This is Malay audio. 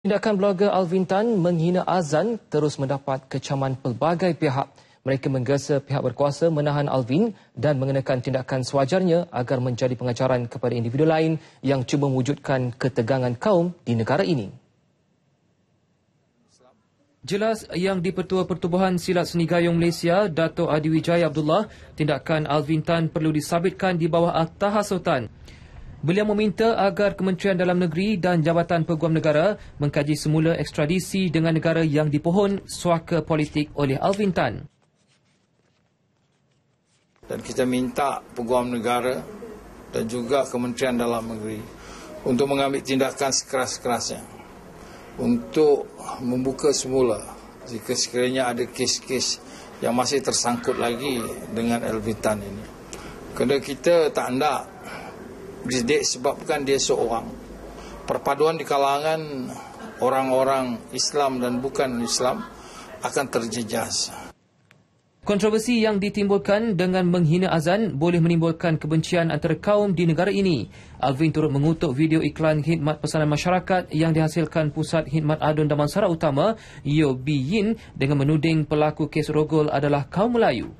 Tindakan blogger Alvin Tan menghina azan terus mendapat kecaman pelbagai pihak. Mereka menggesa pihak berkuasa menahan Alvin dan mengenakan tindakan sewajarnya agar menjadi pengajaran kepada individu lain yang cuba mewujudkan ketegangan kaum di negara ini. Jelas yang di-Pertua Pertubuhan Silat Seni Gayung Malaysia, Dato' Adiwijaya Abdullah, tindakan Alvin Tan perlu disabitkan di bawah Akta Hasutan. Beliau meminta agar Kementerian Dalam Negeri dan Jabatan Peguam Negara mengkaji semula ekstradisi dengan negara yang dipohon suaka politik oleh Alvin Tan. Dan kita minta Peguam Negara dan juga Kementerian Dalam Negeri untuk mengambil tindakan sekeras-kerasnya untuk membuka semula jika sekiranya ada kes-kes yang masih tersangkut lagi dengan Alvin Tan ini. Kerana kita tak nak disebabkan dia seorang. Perpaduan di kalangan orang-orang Islam dan bukan Islam akan terjejas. Kontroversi yang ditimbulkan dengan menghina azan boleh menimbulkan kebencian antara kaum di negara ini. Alvin turut mengutuk video iklan khidmat pesanan masyarakat yang dihasilkan Pusat Khidmat Adun Damansara Utama, Yo Bi Yin, dengan menuding pelaku kes rogol adalah kaum Melayu.